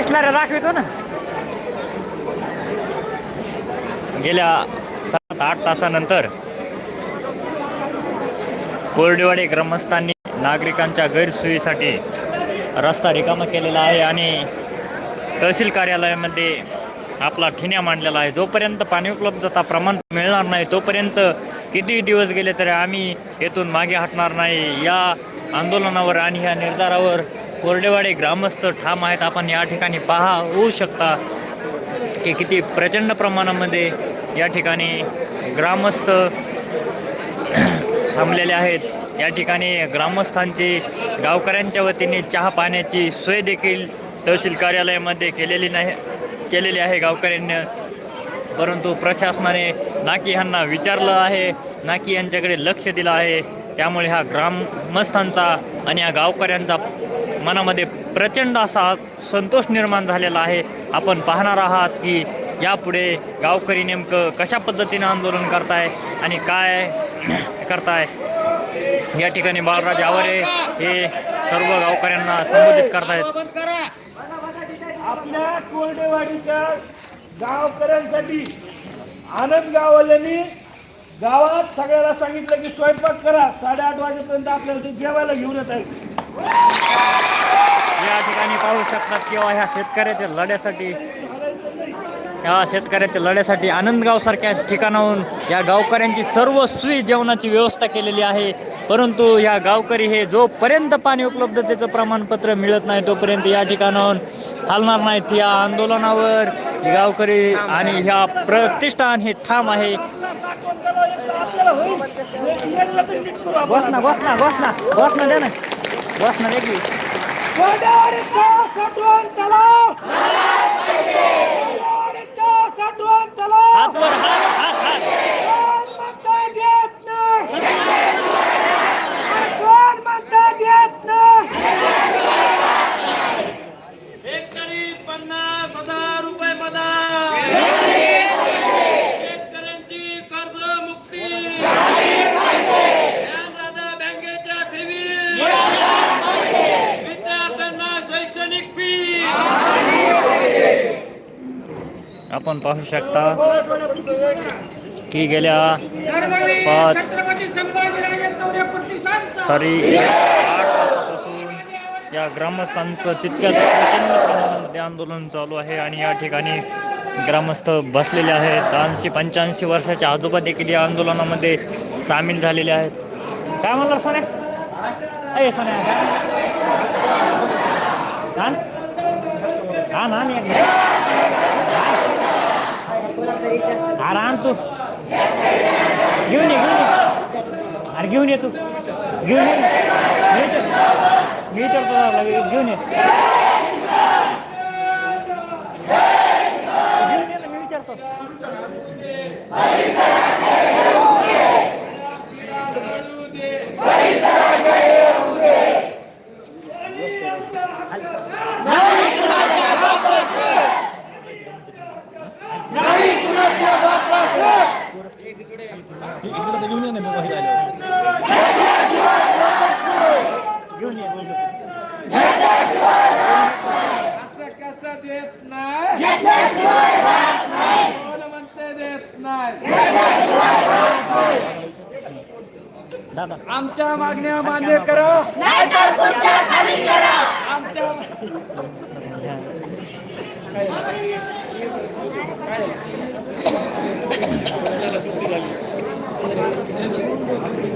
दिसणाऱ्या दाखवतो ना. गेल्या सात आठ तासानंतर कोरडेवाडी ग्रामस्थांनी नागरिकांच्या गैरसोयीसाठी रस्ता रिकामा केलेला आहे आणि तहसील कार्यालयामध्ये आपला ठिण्या मांडलेला आहे. जोपर्यंत पाणी उपलब्धता प्रमाण मिळणार नाही तोपर्यंत किती दिवस गेले तरी आम्ही येथून मागे हटणार नाही. या आंदोलनावर आणि या निर्धारावर कोरडेवाडे ग्रामस्थ ठाम आहेत. आपण या ठिकाणी पहा होऊ शकता की किती प्रचंड प्रमाणामध्ये या ठिकाणी ग्रामस्थ थांबलेले आहेत. या ठिकाणी ग्रामस्थांची गावकऱ्यांच्या वतीने चहा पाण्याची सोय देखील तहसील कार्यालयामध्ये केलेली नाही केलेली आहे गावकऱ्यांनी. परंतु प्रशासनाने ना की ह्यांना विचारलं आहे. ना की यांच्याकडे लक्ष दिलं आहे. त्यामुळे हा ग्रामस्थांचा आणि या गावकऱ्यांचा मनामध्ये प्रचंड असा संतोष निर्माण झालेला आहे. आपण पाहणार आहात की यापुढे गावकरी नेमकं कशा पद्धतीनं आंदोलन करताय आणि काय करताय? या ठिकाणी बालराज आवरे हे सर्व गावकऱ्यांना संबोधित करतायत. आपल्या कोरडेवाडीच्या गावकऱ्यांसाठी आनंद गाववाल्यांनी गावात सगळ्याला सांगितलं की स्वयंपाक करा. साडेआठ वाजेपर्यंत आपल्याला ते जेवायला घेऊन येत आहे या ठिकाणी पाहू शकतात किंवा ह्या शेतकऱ्याच्या लढ्यासाठी या शेतकऱ्याच्या लढ्यासाठी आनंदगाव सारख्या ठिकाणाहून या गावकऱ्यांची सर्व सोयी जेवणाची व्यवस्था केलेली आहे. परंतु या गावकरी हे जोपर्यंत पाणी उपलब्धतेचं प्रमाणपत्र मिळत नाही तोपर्यंत या ठिकाणाहून हलणार नाहीत. या आंदोलनावर गावकरी आणि ह्या प्रतिष्ठान हे ठाम आहे. द्या ना. की कोरडेवाडीचा साठवण तलाव कोरडेवाडीचा साठवण पाहू शकता. की गेल्या पाच सॉरी आठ तासापासून या ग्रामस्थांचं तितक्याच प्रचंड प्रमाणामध्ये आंदोलन चालू आहे आणि या ठिकाणी ग्रामस्थ बसलेले आहेत. ऐंशी पंच्याऐंशी वर्षाचे आजोबा देखील या आंदोलनामध्ये सामील झालेले आहेत. काय म्हणलं सोन्या? अय सोने हा हा ना नाही एकदा. तू. घेऊन ये घेऊन ये. अरे घेऊन ये तू. घेऊन ये. मी विचार- घेऊन ये. घेऊन ये मी विचारतो. घेऊन ये घेऊन ये. कसं देत नाही कोण म्हणते देत नाही आमच्या मागण्या मान्य करा आमच्या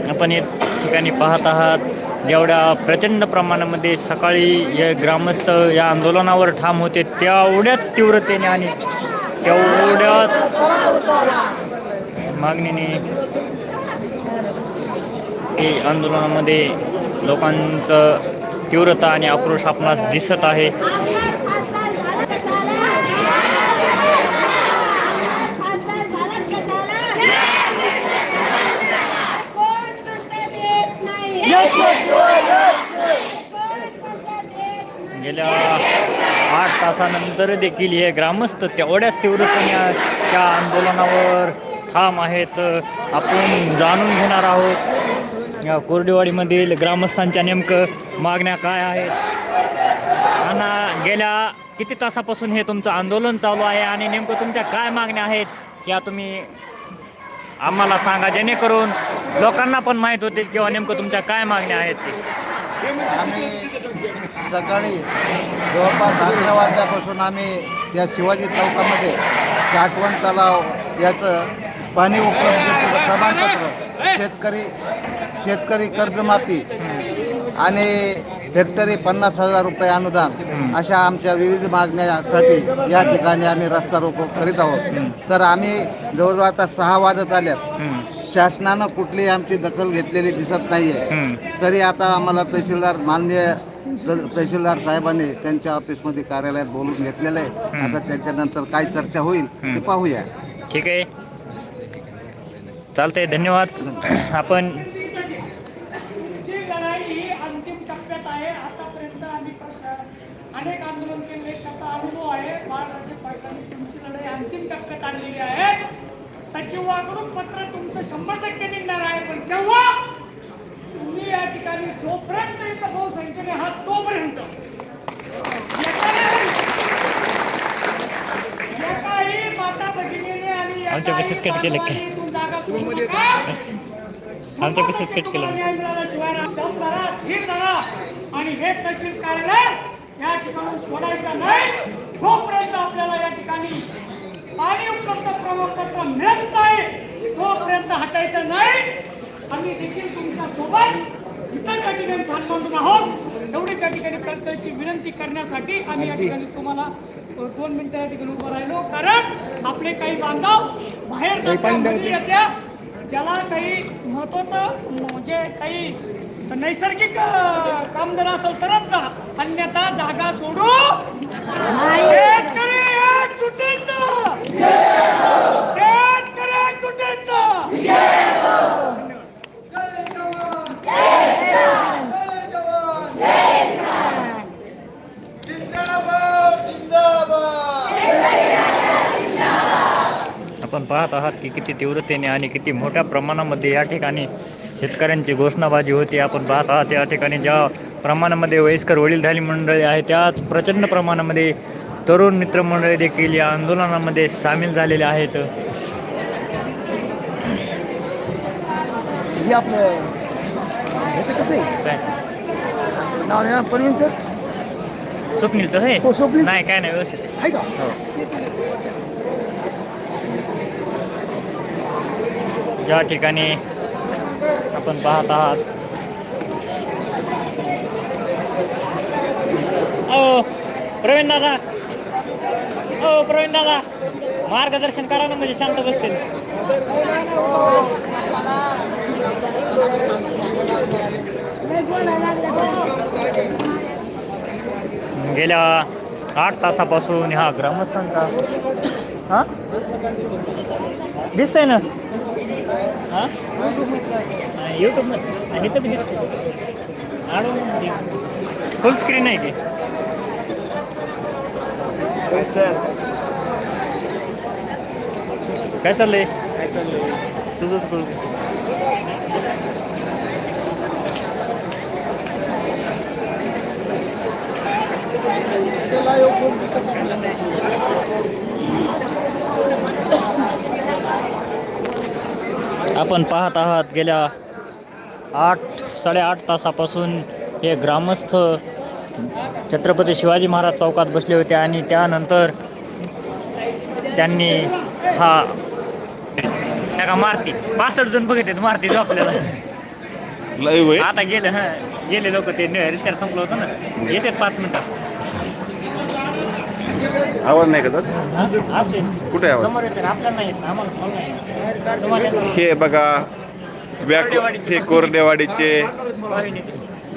आपण या ठिकाणी पाहत आहात जेवढ्या प्रचंड प्रमाणामध्ये सकाळी हे ग्रामस्थ या आंदोलनावर ठाम होते तेवढ्याच तीव्रतेने आणि तेवढ्याच मागणीने हे आंदोलनामध्ये लोकांचं तीव्रता आणि आक्रोश आपणास दिसत आहे खासदार झालात कशाला कोण म्हणतं देत नाही कोण म्हणतं देत नाही गेल्या आठ तासानंतर देखील हे ग्रामस्थ तेवढ्याच तीव्रतेने त्या आंदोलनावर ठाम आहेत. आपण जाणून घेणार आहोत या कोरडेवाडीमधील ग्रामस्थांच्या नेमकं मागण्या काय आहेत? आणि गेल्या किती तासापासून हे तुमचं आंदोलन चालू आहे आणि नेमकं तुमच्या काय मागण्या आहेत या तुम्ही आम्हाला सांगा. जेणेकरून लोकांना पण माहीत होतील किंवा नेमकं तुमच्या काय मागण्या आहेत ते. आम्ही सकाळी जवळपास अकरा वाजल्यापासून आम्ही या शिवाजी चौकामध्ये साठवण तलाव याचं पाणी उपलब्धतेचं प्रमाणपत्र शेतकरी शेतकरी कर्जमाफी आणि हेक्टरी पन्नास हजार रुपये अनुदान अशा आमच्या विविध मागण्यासाठी या ठिकाणी आम्ही रस्ता रोको करीत आहोत तर आम्ही जवळजवळ आता सहा वाजत आल्यात. शासनानं कुठलीही आमची दखल घेतलेली दिसत नाहीये. तरी आता आम्हाला तहसीलदार माननीय तहसीलदार साहेबांनी त्यांच्या ऑफिसमध्ये कार्यालयात बोलून घेतलेलं आहे. आता त्याच्यानंतर काय चर्चा होईल ते पाहूया. ठीक आहे. चालतंय धन्यवाद. आपण तुमची लढाई ही अंतिम टप्प्यात आहे. आतापर्यंत आम्ही प्रसार अनेक आंदोलन केले. त्याचा अनुभव आहे. बाळराजे पाटलांनी तुमची लढाई अंतिम टप्प्यात आणलेली आहे. सचिवाकडून पत्र तुमचं शंभर टक्के निघणार आहे. पण तेव्हा तुम्ही या ठिकाणी जोपर्यंत इथं बहुसंख्येने आहात तोपर्यंत एकाही- एकाही माता भगिनीने आणि आमच्या कट केले काय? जागा सोडू नका. आमच्या बसेस कट केलं. न्याय मिळाल्याशिवाय दम धरा धीर धरा आणि हे तहसील कार्यालय या ठिकाणी सोडायचं नाही जोपर्यंत आपल्याला या ठिकाणी पाणी उपलब्ध प्रमाणपत्र मिळत नाही तोपर्यंत हटायचं नाही आम्ही देखील तुमच्यासोबत इतर त्या ठिकाणी थांबून आहोत. एवढीच या ठिकाणी कळकळीची विनंती करण्यासाठी आम्ही या ठिकाणी तुम्हाला दोन मिनिटं या ठिकाणी उभं राहिलो. कारण आपले काही बांधव बाहेर येत्या. ज्याला काही महत्वाचं म्हणजे काही नैसर्गिक काम जर असेल तरच जा. अन्यथा जागा सोडू शेतकरी एकजुटीचं शेतकरी एकजुटीचं आपण पाहत आहात की किती तीव्रतेने आणि किती मोठ्या प्रमाणामध्ये या ठिकाणी शेतकऱ्यांची घोषणाबाजी होती. आपण पाहत आहात या ठिकाणी ज्या प्रमाणामध्ये वयस्कर वडीलधारी मंडळी आहे त्याच प्रचंड प्रमाणामध्ये तरुण मित्रमंडळी देखील या आंदोलनामध्ये सामील झालेले आहेत. हे आपलं ह्याचं कसं आहे? काय? नाव आहे ना परवीनचं स्वप्नीलचं आहे हो. नाही काय नाही व्यवस्थित आहे. आहे का? ज्या ठिकाणी आपण पाहत आहात. ओ प्रवीण दादा. ओ प्रवीण दादा मार्गदर्शन करा ना म्हणजे शांत बसतील. गेल्या आठ तासापासून ह्या ग्रामस्थांचा हा? दिसतंय ना? हा? यूट्यूब आणि बी दिसतंय फुल स्क्रीन आहे की काय चाललंय? तुझंच कळू आपण पाहत आहात गेल्या आठ साडेआठ तासापासून हे ग्रामस्थ छत्रपती शिवाजी महाराज चौकात बसले होते आणि त्यानंतर त्यांनी हा त्या का मारती पासष्ट जण बघितले मारती आपल्याला. लाईव्ह आहे आता गेले हा गेले लोक ते रिचार्ज संपलं होतं ना. येतात पाच मिनिटात आवाज नाही का कुठे आवाज? हे बघा व्याक हे कोरडेवाडीचे.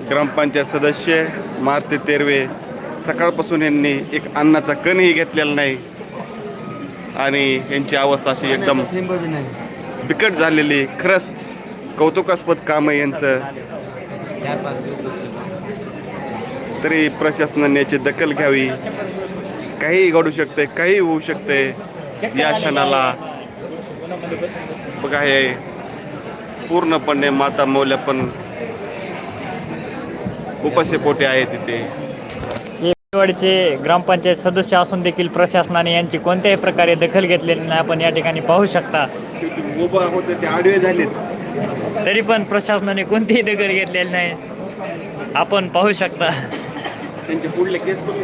ग्रामपंचायत सदस्य मारुती तेरवे सकाळपासून यांनी एक अन्नाचा कणही घेतलेला नाही आणि यांची अवस्था अशी एकदम बिकट झालेली खरंच कौतुकास्पद काम आहे यांचं तरी प्रशासनाने याची दखल घ्यावी. काही घडू शकते काही होऊ शकते. या क्षणाला बघा हे पूर्णपणे माता मौल्या पण उपासेपोटी आहे तिथे वाडीचे ग्रामपंचायत सदस्य असून देखील प्रशासनाने यांची कोणत्याही प्रकारे दखल घेतलेली नाही. आपण या ठिकाणी पाहू शकता. उभा होते ते आडवे झालेत. तरी पण प्रशासनाने कोणतीही दखल घेतलेली नाही. आपण पाहू शकता. त्यांचे पुढले केस पण.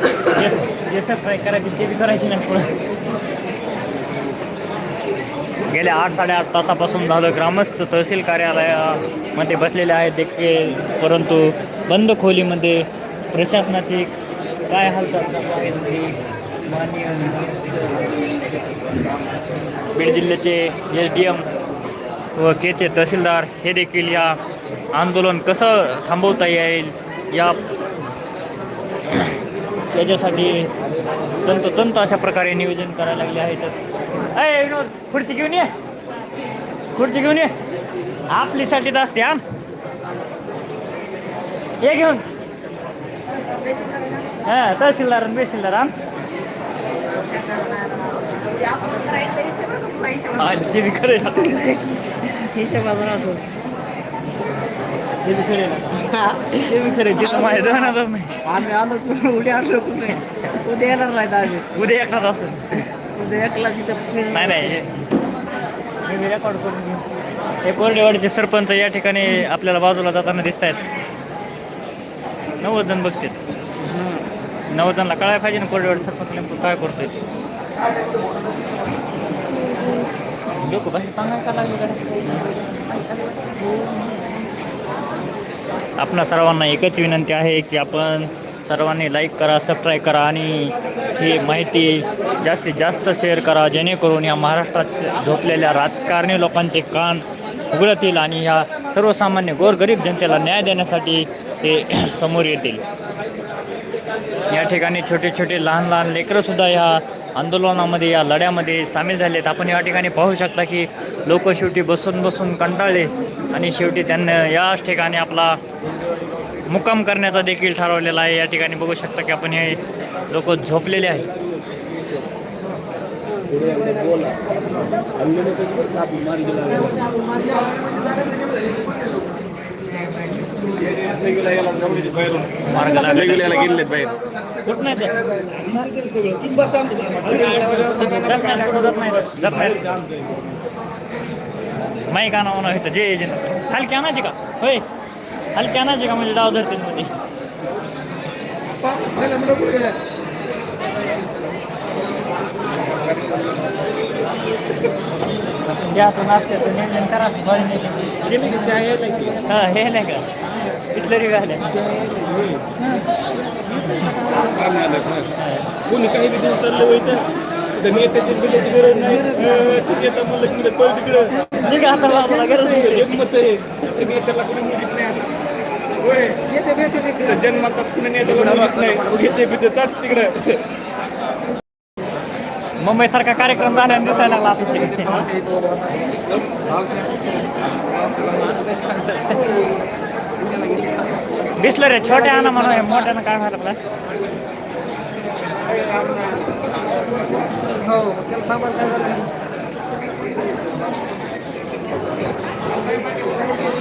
जे- जे करायची ते बी करायची नाही पुढं. गेल्या आठ साडेआठ तासापासून झालं ग्रामस्थ तहसील कार्यालयामध्ये बसलेले आहेत देखील परंतु बंद खोलीमध्ये प्रशासनाची काय हालचाल? माननीय बीड जिल्ह्याचे एस डी एम व केचे तहसीलदार हे देखील या आंदोलन कसं थांबवता येईल या याच्यासाठी तंतोतंत अशा प्रकारे नियोजन करायला लागले आहे. तर अय विनोद खुर्ची घेऊन ये. खुर्ची घेऊन ये. आपलीसाठी तर असते आण ये घेऊन. हा तहसीलदार बेसीलदार आण हा, ते बी खरं ते बी खरं. ते बी खरं. तिथं माझ्या ध्यानातच नाही. आम्ही आलो तुम्ही उद्या आलो कुठे? उद्या येणार नाहीत आम्ही. उद्या एकटाच असं उद्या एकला तिथं नाही नाही. हे- रेकॉर्ड करून घेईन. हे कोरडेवाडीचे सरपंच या ठिकाणी आपल्याला बाजूला जाताना दिसत आहेत. नव्वद जण बघतील नव्वद जणांना कळायला पाहिजे ना कोरडेवाडी सरपंच नेमकं काय करतोय. लोक बाहेर पांगाय का? लागले आपणा सर्वांना एकच विनंती आहे की आपण सर्वांनी लाईक करा सबस्क्राईब करा आणि ही माहिती जास्तीत जास्त शेअर करा जेणेकरून या महाराष्ट्रात झोपलेल्या राजकारणी लोकांचे कान उघडतील आणि या सर्वसामान्य गोरगरीब जनतेला न्याय देण्यासाठी ते समोर येतील. या ठिकाणी छोटे छोटे लहान लहान लेकरंसुद्धा या आंदोलनामध्ये या लढ्यामध्ये सामील झालेत. आपण या ठिकाणी पाहू शकता की लोक शेवटी बसून बसून कंटाळले आणि शेवटी त्यांना याच ठिकाणी आपला मुक्काम करण्याचा देखील ठरवलेला आहे. या ठिकाणी बघू शकता की आपण हे लोक झोपलेले आहेत. मार्ग लागला वेगवेगळ्याला गेलेत बाहेर कुठं नाही जात. जात नाही कुठं जात नाही जात नाही माईक आणा म्हणा इथं जे जे हलकी आणायची का होय हलकी आणायची का म्हणजे डाव धरतील मध्ये चहाचं नाश्त्याचं नियोजन करा. हा हे नाही का? बिस्लरी कोणी काही बी देऊन चाललं तर नेत्याची बिलाची गरज नाही. नेता म्हणलं की पळ तिकडं. जे आता गरज मत आहे. ते नेत्याला कोणी मुलीत नाही आता. होय. येते येते ते जन्मात कुणी नेत्याला मुलीत नाही. घेते बिते चाट तिकडं. मुंबई सारखा कार्यक्रम झाल्याने दिसायला लागला आता सगळे. बिस्लरी छोट्या आणा म्हणून मोठ्यानं काय व्हायला लागला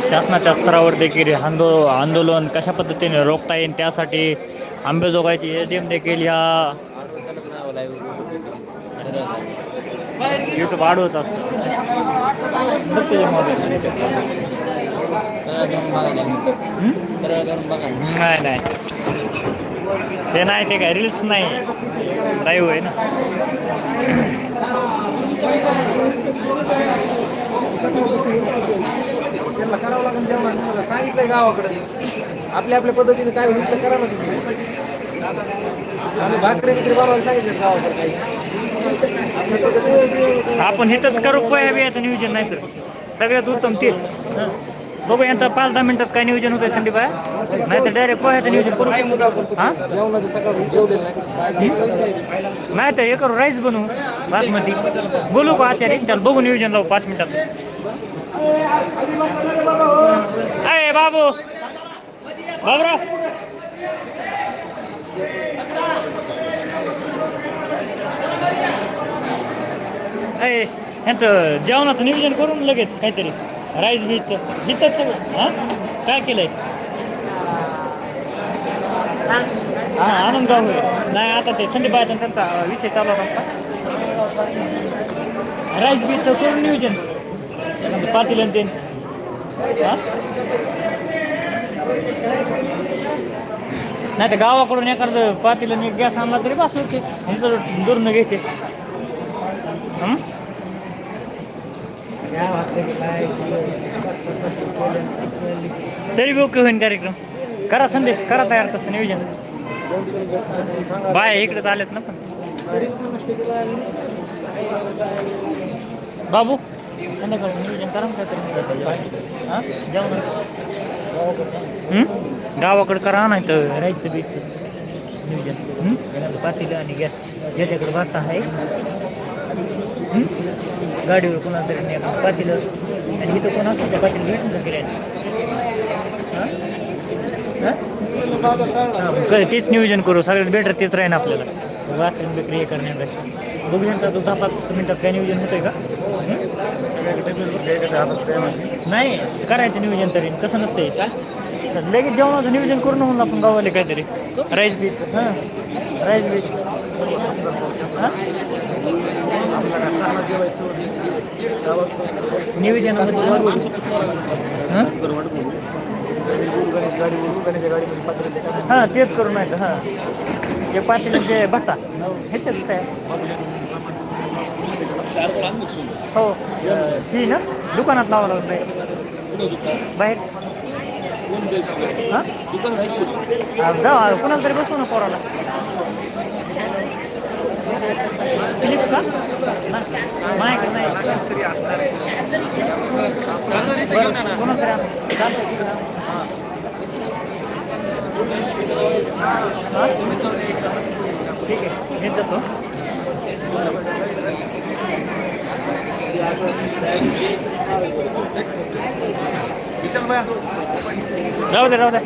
शासनाच्या स्तरावर देखील आंदो आंदोलन कशा पद्धतीने रोखता येईल त्यासाठी आंबेजोगाईची एस डी एम देखील या युट्यूब वाढवत असतं. नाही नाही. ते नाही ते काय रील्स नाही. लाईव्ह आहे ना. त्यांना करावं लागेल जेवण सांगितलंय गावाकडे. आपल्या आपल्या पद्धतीने काय होईल तर करा ना तुम्ही. आम्ही भाकरी बिकरी बनवायला सांगितलं गावाकडे काही. आपण इथंच करू पोह्या बियाचं नियोजन नाही तर सगळ्यात उत्तम तेच. बघू यांचं पाच दहा मिनिटात काय नियोजन होतं संदीप नाही तर डायरेक्ट पोह्याचं नियोजन करू हां? नाही. तर हे? करू राईस बनवू बासमती. बोलू का आचार्य त्याला बघू नियोजन लावू पाच मिनिटात. अय बाबू. बाबराव. अय ह्यांचं जेवणाचं नियोजन करून लगेच काहीतरी राईस बीजचं इथंच सगळं हां? काय केलंय? हा आनंद गाव नाही आता ते संदीप बायचा त्यांचा विषय चालू होता. राईस बीचं करून नियोजन. म्हणजे पाटील आणि ते हा? नाही तर गावाकडून एखादं पातीला आणि गॅस आणला तरी बस होते ह्यांचं दुरून घ्यायचे. Hmm? तरी बी ओके होईन कार्यक्रम. करा संदेश करा तयार तसं नियोजन. बाय इकडे आलेत ना पण. बाबू संध्याकाळी नियोजन करा ना हां? जेवण गावाकडे करा नाही तर राहायचं बीच नियोजन पातील पाटील आणि गॅस. ज्याच्याकडे वाटा आहे. गाडीवर कोणाला तरी नाही आपण पाटील. आणि इथं कोण असतं? त्या पाटील भेटून जा किरायला हां? तेच नियोजन करू. सगळ्यात बेटर तेच राहीन आपल्याला. वाटून विक्री हे करण्यापेक्षा. बघू शकता तू दहा पाच मिनिटात काय नियोजन होतंय का? नाही करायचं नियोजन तरी. तसं नसतंय. लगेच जेवणाचं नियोजन करून होऊन आपण गावाले काहीतरी. Rice beach. हां. Rice beach. हां? नियोजनामध्ये वाढवू. हां? हां तेच करू नाही हां. ते पाटील जे भट्टा हेच काय? हो. शी ना? दुकानात लावा लागत नाही बाहेर. हां? अं, जा कुणाला तरी बसू ना पोराला. फिलिप्स का माझ्याकडे नाही बरं, ठीक आहे घेत जातो राहू दे राहू दे.